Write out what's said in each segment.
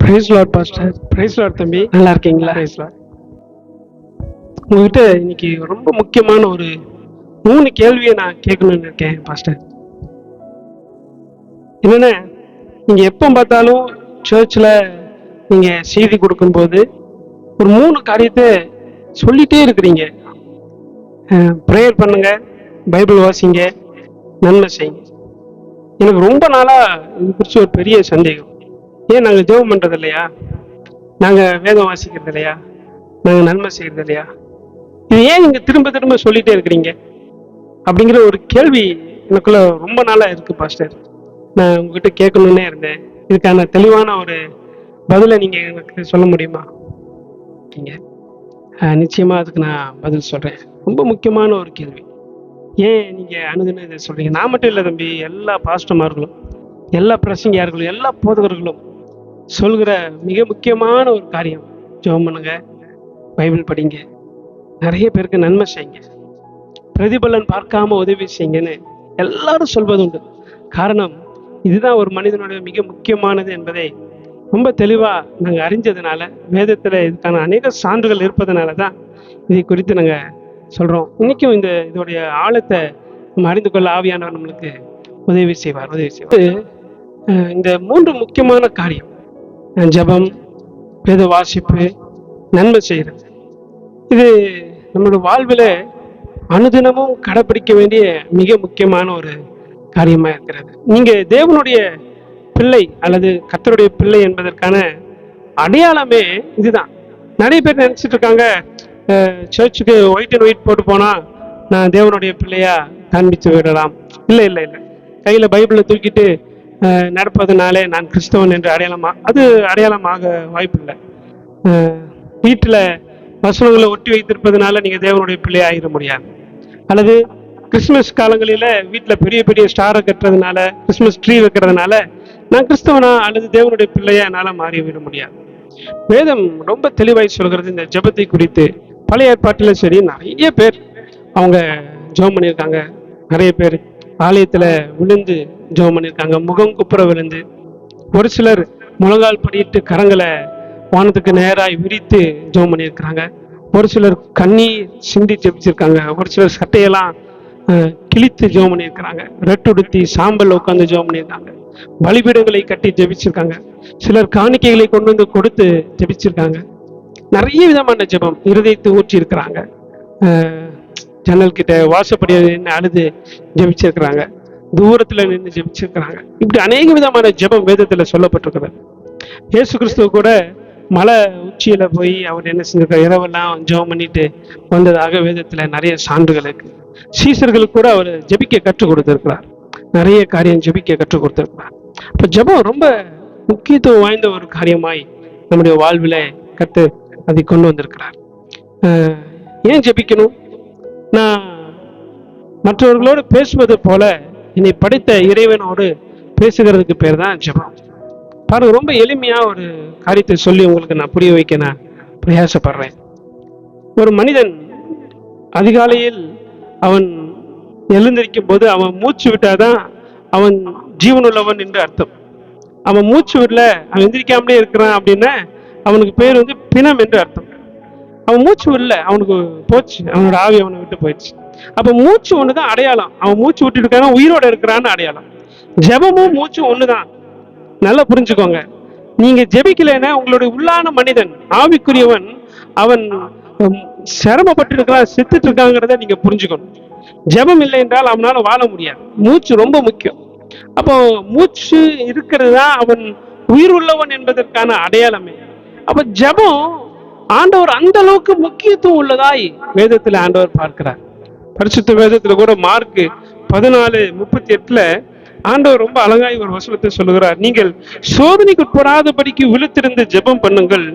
Praise lord pastor praise lord தம்பி. நல்லா இருக்கீங்களா பிரைஸ் லார்ட் உங்ககிட்ட இன்னைக்கு ரொம்ப முக்கியமான ஒரு மூணு கேள்வியை நான் கேட்கணும்னு இருக்கேன் பாஸ்டர் என்னன்னா நீங்க எப்போ பார்த்தாலும் சர்ச்சில் நீங்க செய்தி கொடுக்கும்போது ஒரு மூணு காரியத்தை சொல்லிட்டே இருக்கிறீங்க. ப்ரேயர் பண்ணுங்க பைபிள் வாசிங்க நன்மை செய்யுங்க. எனக்கு ரொம்ப நாளா இது குறித்து ஒரு பெரிய சந்தேகம். ஏன் நாங்கள் ஜெபம் பண்றது இல்லையா நாங்கள் வேதம் வாசிக்கிறது இல்லையா நாங்கள் நன்மை செய்யறது இல்லையா இது ஏன் நீங்க திரும்ப திரும்ப சொல்லிட்டே இருக்கிறீங்க? அப்படிங்கிற ஒரு கேள்வி எனக்குள்ள ரொம்ப நாளா இருக்கு பாஸ்டர். நான் உங்ககிட்ட கேட்கணுன்னே இருந்தேன். இதுக்கான தெளிவான ஒரு பதிலை நீங்க எனக்கு சொல்ல முடியுமா? நீங்க? நிச்சயமா அதுக்கு நான் பதில் சொல்றேன். ரொம்ப முக்கியமான ஒரு கேள்வி. ஏன் நீங்க அணுகுன்னு இதை சொல்றீங்க? நான் மட்டும் இல்லை தம்பி எல்லா பாஸ்டர்மார்களும் எல்லா பிரசங்கியார்களும் எல்லா போதகர்களும் சொல்கிற மிக முக்கியமான ஒரு காரியம். ஜெபம் பண்ணுங்க பைபிள் படிங்க. நிறைய பேருக்கு நன்மை செய்யுங்க. பிரதிபலன் பார்க்காம உதவி செய்யுங்கன்னு எல்லாரும் சொல்வது உண்டு. காரணம் இதுதான் ஒரு மனிதனுடைய மிக முக்கியமானது என்பதை ரொம்ப தெளிவா நாங்கள் அறிஞ்சதுனால வேதத்தில் இதுக்கான அநேக சான்றுகள் இருப்பதனால தான் இதை குறித்து நாங்க சொல்றோம். இன்றைக்கும் இந்த இதோடைய ஆழத்தை நம்ம அறிந்து கொள்ள ஆவியானவர் நம்மளுக்கு உதவி செய்வார் உதவி செய்வார். இந்த மூன்று முக்கியமான காரியம். ஜெபம் வேத வாசிப்பு நன்மை செய்கிறது. இது நம்மளுடைய வாழ்வில் அனுதினமும் கடைப்பிடிக்க வேண்டிய மிக முக்கியமான ஒரு காரியமாக இருக்கிறது. நீங்கள் தேவனுடைய பிள்ளை அல்லது கத்தருடைய பிள்ளை என்பதற்கான அடையாளமே இதுதான். நிறைய பேர் நினச்சிட்டு இருக்காங்க சர்ச்சுக்கு ஒயிட் அண்ட் ஒயிட் போட்டு போனால் நான் தேவனுடைய பிள்ளையா காண்பித்து விடலாம். இல்லை இல்லை இல்லை. கையில் பைபிளை தூக்கிட்டு நடப்பதனாலே நான் கிறிஸ்தவன் என்று அடையாளமா அது அடையாளமாக வாய்ப்பில்லை. வீட்டில் வசனங்களை ஒட்டி வைத்திருப்பதனால நீங்கள் தேவனுடைய பிள்ளை ஆகிட முடியாது. அல்லது கிறிஸ்துமஸ் காலங்களில் வீட்டில் பெரிய பெரிய ஸ்டாரை கட்டுறதுனால கிறிஸ்மஸ் ட்ரீ வைக்கிறதுனால நான் கிறிஸ்தவனா அல்லது தேவனுடைய பிள்ளையா என்னால் மாறி விட முடியாது. வேதம் ரொம்ப தெளிவாய் சொல்கிறது இந்த ஜெபத்தை குறித்து. பழைய ஏற்பாட்டிலும் சரி நிறைய பேர் அவங்க ஜெபம் பண்ணியிருக்காங்க. நிறைய பேர் ஆலயத்தில் விழுந்து ஜெபம் பண்ணியிருக்காங்க. முகம் குப்புற விழுந்து ஒரு சிலர் முழங்கால் படியிட்டு கரங்களை வானத்துக்கு நேராய் விரித்து ஜெபம் பண்ணியிருக்கிறாங்க. ஒரு சிலர் கண்ணீர் சிந்தி ஜெபிச்சிருக்காங்க. ஒரு சிலர் சட்டையெல்லாம் கிழித்து ஜெபம் பண்ணியிருக்கிறாங்க. ரெட்டுடுத்தி சாம்பல் உட்காந்து ஜெபம் பண்ணியிருக்காங்க. பலிபீடங்களை கட்டி ஜெபிச்சிருக்காங்க. சிலர் காணிக்கைகளை கொண்டு வந்து கொடுத்து ஜெபிச்சிருக்காங்க. நிறைய விதமான ஜெபம் இருதயத்தை ஊற்றி இருக்கிறாங்க. ஜன்னல் கிட்ட வாசப்படி அழுது ஜெபிச்சிருக்கிறாங்க. தூரத்துல நின்று ஜெபிச்சிருக்கிறாங்க. இப்படி அநேக விதமான ஜெபம் வேதத்துல சொல்லப்பட்டிருக்கிறது. இயேசு கிறிஸ்துவ கூட மலை உச்சியில போய் அவர் என்ன செஞ்சிருக்கார்? இரவெல்லாம் ஜெபம் பண்ணிட்டு வந்ததாக வேதத்துல நிறைய சான்றுகள் இருக்கு. சீசர்களுக்கு கூட அவர் ஜெபிக்க கற்றுக் கொடுத்திருக்கிறார். நிறைய காரியம் ஜெபிக்க கற்றுக் கொடுத்திருக்கிறார். அப்ப ஜெபம் ரொம்ப முக்கியத்துவம் வாய்ந்த ஒரு காரியமாய் நம்முடைய வாழ்வில கற்று அதை கொண்டு வந்திருக்கிறார். ஏன் ஜெபிக்கணும்? நான் மற்றவர்களோடு பேசுவது போல என்னை படைத்த இறைவனோடு பேசுகிறதுக்கு பேர் தான் ஜபம். பாருங்க ரொம்ப எளிமையாக ஒரு காரியத்தை சொல்லி உங்களுக்கு நான் புரிய வைக்க நான் பிரயாசப்படுறேன். ஒரு மனிதன் அதிகாலையில் அவன் எழுந்திருக்கும் போது அவன் மூச்சு விட்டாதான் அவன் ஜீவனுள்ளவன் என்று அர்த்தம். அவன் மூச்சு விடல அவன் எந்திரிக்காமலே இருக்கிறான் அப்படின்னா அவனுக்கு பேர் வந்து பிணம் என்று அர்த்தம். அவன் மூச்சு விடல அவனுக்கு போச்சு அவனோட ஆவி அவனை விட்டு போயிடுச்சு. அப்போ மூச்சு ஒண்ணுதான் அடையாளம். அவன் மூச்சு விட்டுட்டு இருக்கான உயிரோட இருக்கிறான்னு அடையாளம். ஜெபமும் மூச்சும் ஒண்ணுதான். நல்லா புரிஞ்சுக்கோங்க. நீங்க ஜெபிக்கலைன்னா உங்களுடைய உள்ளான மனிதன் ஆவிக்குரியவன் அவன் சிரமப்பட்டு இருக்கிறான் செத்துட்டு இருக்காங்கிறத நீங்க புரிஞ்சுக்கணும். ஜெபம் இல்லை என்றால் அவனால வாழ முடியாது. மூச்சு ரொம்ப முக்கியம். அப்போ மூச்சு இருக்கிறது தான் அவன் உயிர் உள்ளவன் என்பதற்கான அடையாளமே. அப்ப ஜெபம் ஆண்டவர் அந்த அளவுக்கு முக்கியத்துவம் உள்ளதாய் வேதத்துல ஆண்டவர் பார்க்கிறார். பரிசுத்த வேதத்துல கூட மார்க் பதினாலு முப்பத்தி எட்டுல ஆண்டவர் ரொம்ப அழகாய் ஒரு வசனத்தை சொல்லுகிறார். நீங்கள் சோதனைக்கு உட்படாதபடிக்கு விழுத்திருந்து ஜெபம் பண்ணுங்கள்.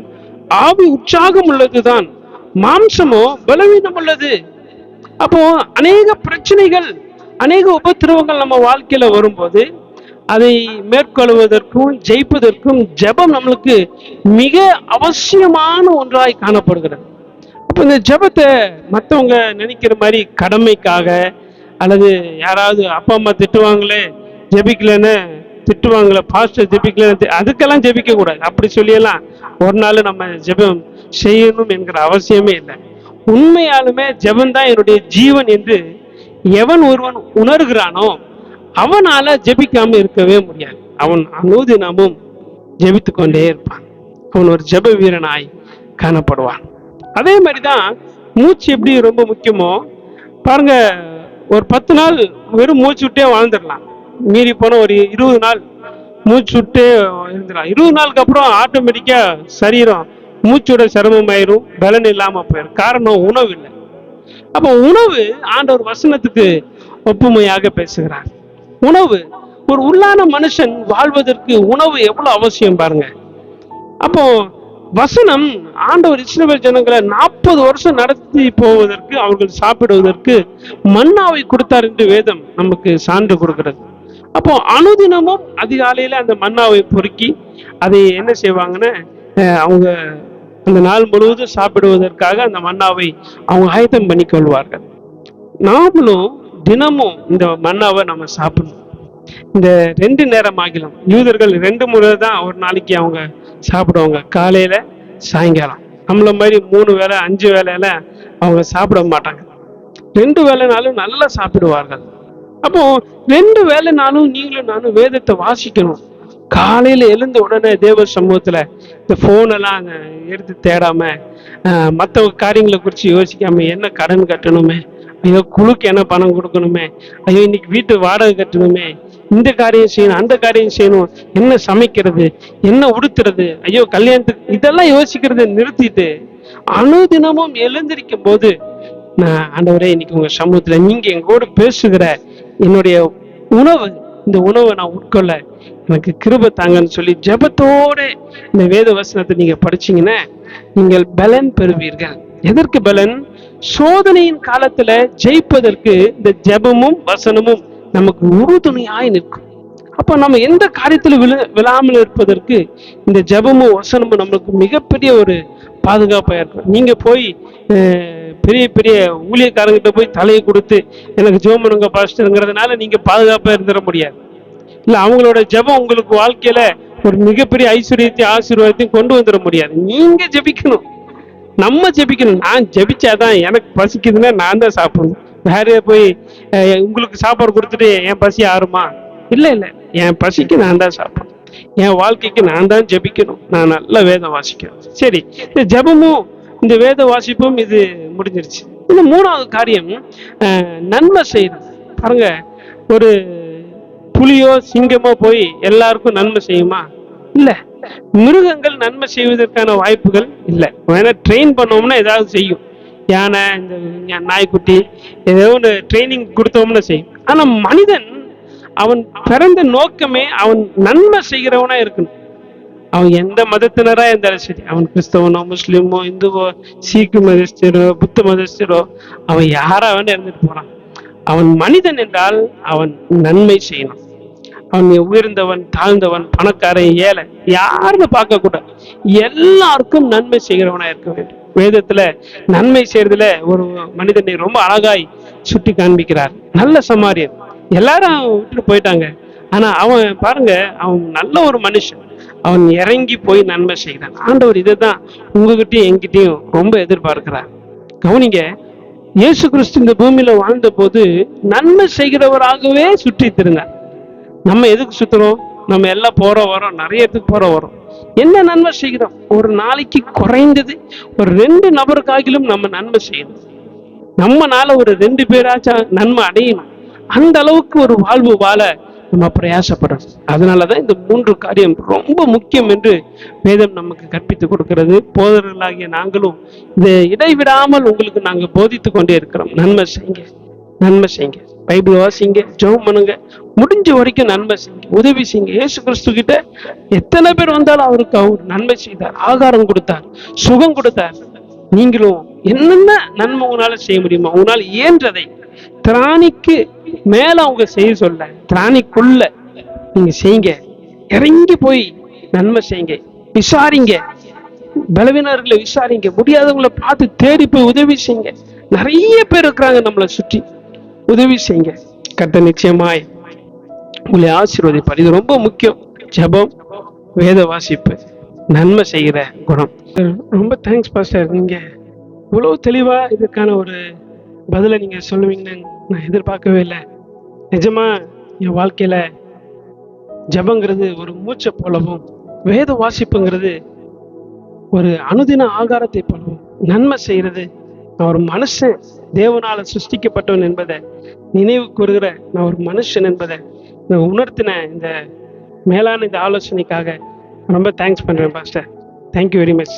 ஆவி உற்சாகம் உள்ளதுதான். மாம்சமோ பலவீனம் உள்ளது. அப்போ அநேக பிரச்சனைகள் அநேக உபத்திரவங்கள் நம்ம வாழ்க்கையில வரும்போது அதை மேற்கொள்வதற்கும் ஜெயிப்பதற்கும் ஜெபம் நம்மளுக்கு மிக அவசியமான ஒன்றாய் காணப்படுகிறது. அப்போ இந்த ஜெபத்தை மற்றவங்க நினைக்கிற மாதிரி கடமைக்காக அல்லது யாராவது அப்பா அம்மா திட்டுவாங்களே ஜெபிக்கலைன்னு திட்டுவாங்களே பாஸ்டர் ஜெபிக்கல அதுக்கெல்லாம் ஜெபிக்கக்கூடாது. அப்படி சொல்லியெல்லாம் ஒரு நாள் நம்ம ஜெபம் செய்யணும் என்கிற அவசியமே இல்லை. உண்மையாலுமே ஜெபம் தான் என்னுடைய ஜீவன் என்று எவன் ஒருவன் உணர்கிறானோ அவனால ஜெபிக்காம இருக்கவே முடியாது. அவன் அனுதினமும் ஜெபித்து கொண்டே இருப்பான். அவன் ஒரு ஜெப வீரனாய் காணப்படுவான். அதே மாதிரி தான் மூச்சு எப்படி ரொம்ப முக்கியமோ பாருங்க ஒரு பத்து நாள் வெறும் மூச்சு விட்டே வாழ்ந்துடலாம். மீறி போன ஒரு இருபது நாள் மூச்சு விட்டே இருந்துடலாம். இருபது நாளுக்கு அப்புறம் ஆட்டோமேட்டிக்காக சரீரம் மூச்சோட சிரமமாயிரும் பலன் இல்லாமல் போயிடும் காரணம் உணவு இல்லை. அப்போ உணவு ஆண்டவர் வசனத்துக்கு ஒப்புமையாக பேசுகிறார். உணவு ஒரு உள்ளான மனுஷன் வாழ்வதற்கு உணவு எவ்வளோ அவசியம் பாருங்க. அப்போ வசனம் ஆண்டவர் இஸ்ரவேல் ஜனங்களை நாற்பது வருஷம் நடத்தி போவதற்கு அவர்கள் சாப்பிடுவதற்கு மன்னாவை கொடுத்தார் என்று வேதம் நமக்கு சான்று கொடுக்கிறது. அப்போ அனுதினமும் அதிகாலையில அந்த மன்னாவை பொறுக்கி அதை என்ன செய்வாங்கன்னா அவங்க அந்த நாள் முழுவதும் சாப்பிடுவதற்காக அந்த மன்னாவை அவங்க ஆயத்தம் பண்ணி கொள்வார்கள் நாமளும் தினமும் இந்த மன்னாவை நம்ம சாப்பிடணும். இந்த ரெண்டு நேரம் ஆகிலும் யூதர்கள் ரெண்டு முறை தான் ஒரு நாளைக்கு அவங்க சாப்பிடுவாங்க. காலையில சாயங்காலம். நம்மள மாதிரி மூணு வேளை அஞ்சு வேலையில அவங்க சாப்பிட மாட்டாங்க. ரெண்டு வேலைனாலும் நல்லா சாப்பிடுவார்கள். அப்போ ரெண்டு வேலைனாலும் நீங்களும் நானும் வேதத்தை வாசிக்கணும். காலையில எழுந்த உடனே தேவ சமூகத்துல இந்த போனெல்லாம் அங்க எடுத்து தேடாம மற்ற மத்த காரியங்களை குறித்து யோசிக்காம என்ன கடன் கட்டணுமே? ஐயோ குழுக்கு என்ன பணம் கொடுக்கணுமே? ஐயோ இன்னைக்கு வீட்டு வாடகை கட்டணுமே? இந்த காரியம் செய்யணும் அந்த காரியம் செய்யணும். என்ன சமைக்கிறது என்ன உடுத்துறது ஐயோ கல்யாணத்துக்கு இதெல்லாம் யோசிக்கிறத நிறுத்திட்டு அனுதினமும் எழுந்திருக்கும் போது நான் ஆண்டவரே இன்னைக்கு உங்க சமூகத்துல நீங்க எங்கோடு பேசுகிற என்னுடைய உணவு இந்த உணவை நான் உட்கொள்ள எனக்கு கிருப தாங்கன்னு சொல்லி ஜெபத்தோட இந்த வேத வசனத்தை நீங்க படிச்சீங்கன்னா நீங்கள் பலன் பெறுவீர்கள். எதற்கு பலன்? சோதனையின் காலத்துல ஜெயிப்பதற்கு இந்த ஜெபமும் வசனமும் நமக்கு உறுதுணையாய் நிற்கும். அப்ப நம்ம எந்த காரியத்தில் விழு விழாமல் இருப்பதற்கு இந்த ஜெபமும் வசனமும் நம்மளுக்கு மிகப்பெரிய ஒரு பாதுகாப்பாக இருக்கும். நீங்க போய் பெரிய பெரிய ஊழியக்காரங்கிட்ட போய் தலையை கொடுத்து எனக்கு ஜெபம் பண்ணுங்க பாஸ்டருங்கிறதுனால நீங்க பாதுகாப்பாக இருந்துட முடியாது. இல்லை அவங்களோட ஜெபம் உங்களுக்கு வாழ்க்கையில ஒரு மிகப்பெரிய ஐஸ்வர்யத்தையும் ஆசீர்வாதத்தையும் கொண்டு வந்துட முடியாது. நீங்க ஜெபிக்கணும். நம்ம ஜெபிக்கணும். நான் ஜபிச்சாதான் எனக்கு பசிக்குதுன்னா நான் தான் சாப்பிடணும். வேறே போய் உங்களுக்கு சாப்பாடு கொடுத்துட்டு என் பசி ஆறுமா? இல்லை இல்லை. என் பசிக்கு நான் தான் சாப்பிடணும். என் வாழ்க்கைக்கு நான் தான் ஜெபிக்கணும். நான் நல்ல வேதம் வாசிக்கணும் சரி இந்த ஜெபமும் இந்த வேத வாசிப்பும் இது முடிஞ்சிருச்சு. இந்த மூணாவது காரியம் நன்மை செய்யணும் பாருங்க ஒரு புலியோ சிங்கமோ போய் எல்லாருக்கும் நன்மை செய்யுமா? இல்லை. மிருகங்கள் நன்மை செய்வதற்கான வாய்ப்புகள் இல்லை. வேணா ட்ரெயின் பண்ணோம்னா ஏதாவது செய்யும். யானை இந்த நாய்க்குட்டி ஏதோ ஒன்று ட்ரைனிங் கொடுத்தோம்னா செய்யும் ஆனால் மனிதன் அவன் பிறந்த நோக்கமே அவன் நன்மை செய்கிறவனா இருக்கணும். அவன் எந்த மதத்தினராக இருந்தாலும் சரி அவன் கிறிஸ்தவனோ முஸ்லீமோ இந்துவோ சீக்கு மதஸ்தரோ புத்த மதஸ்தரோ அவன் யாராக வேணா இருந்துட்டு போகிறான் அவன் மனிதன் என்றால் அவன் நன்மை செய்யணும். அவன் உயர்ந்தவன் தாழ்ந்தவன் பணக்காரன் ஏழை யாருன்னு பார்க்க கூடாது. எல்லாருக்கும் நன்மை செய்கிறவனா இருக்க வேண்டும். வேதத்துல நன்மை செய்யறதுல ஒரு மனிதனை ரொம்ப அழகாய் சுட்டி காண்பிக்கிறார். நல்ல சமாரியன். எல்லாரும் விட்டுட்டு போயிட்டாங்க. ஆனா அவன் பாருங்க அவன் நல்ல ஒரு மனுஷன். அவன் இறங்கி போய் நன்மை செய்கிறான். ஆண்டவர் இதை தான் உங்ககிட்டயும் எங்கிட்டையும் ரொம்ப எதிர்பார்க்கிறார். கவனிங்க இயேசு கிறிஸ்து இந்த பூமியில வாழ்ந்த போது நன்மை செய்கிறவராகவே சுற்றி திருந்தார். நம்ம எதுக்கு சுத்துறோம் நம்ம எல்லாம் போற வரோம் நிறைய இடத்துக்கு போற வரோம். என்ன நன்மை செய்கிறோம்? ஒரு நாளைக்கு குறைந்தது ஒரு ரெண்டு நபருக்காகிலும் நம்ம நன்மை செய்யணும். நம்மனால ஒரு ரெண்டு பேராச்சும் நன்மை அடையணும். அந்த அளவுக்கு ஒரு வாழ்வு வாழ நம்ம பிரயாசப்படணும். அதனாலதான் இந்த மூன்று காரியம் ரொம்ப முக்கியம் என்று வேதம் நமக்கு கற்பித்து கொடுக்கிறது. போதர்களாகிய நாங்களும் இதை இடைவிடாமல் உங்களுக்கு நாங்கள் போதித்து கொண்டே இருக்கிறோம். நன்மை செய்யுங்க. நன்மை செய்யுங்க. பைபிள் வாசிங்க ஜெபம் பண்ணுங்க. முடிஞ்ச வரைக்கும் நன்மை செய்யுங்க. உதவி செய்யுங்க. ஏசு கிறிஸ்து கிட்ட எத்தனை பேர் வந்தாலும் அவருக்கு அவர் நன்மை செய்தார். ஆகாரம் கொடுத்தார் சுகம் கொடுத்தார். நீங்களும் என்னென்ன நன்மை உங்களால செய்ய முடியுமா உங்களால் இயன்றதை திராணிக்கு மேல அவங்க செய்ய சொல்ல திராணிக்குள்ள நீங்க செய்யுங்க. இறங்கி போய் நன்மை செய்யுங்க. விசாரிங்க. பலவீனர்களை விசாரிங்க. முடியாதவங்களை பார்த்து தேடி போய் உதவி செய்யுங்க. நிறைய பேர் இருக்கிறாங்க நம்மளை சுற்றி. உதவி செய்யுங்க. கட்ட நிச்சயமாய் உங்களை ஆசீர்வதிப்பார். இது ரொம்ப முக்கியம். ஜெபம் வேத வாசிப்பு நன்மை செய்கிற குணம். ரொம்ப தேங்க்ஸ் பாஸ்டர் நீங்க இவ்வளவு தெளிவா இதுக்கான ஒரு பதிலை நீங்க சொல்லுவீங்கன்னு நான் எதிர்பார்க்கவே இல்லை. நிஜமா என் வாழ்க்கையில ஜபங்கிறது ஒரு மூச்சை போலவும் வேத வாசிப்புங்கிறது ஒரு அனுதின ஆகாரத்தை போலவும் நன்மை செய்யறது நான் ஒரு மனுஷன். தேவனால சிருஷ்டிக்கப்பட்டவன் என்பதை நினைவு கூறுகிற நான் ஒரு மனுஷன் என்பதை நான் உணர்த்தின இந்த மேலான இந்த ஆலோசனைக்காக ரொம்ப தேங்க்ஸ் பண்றேன் பாஸ்டர் தேங்க்யூ வெரி மச்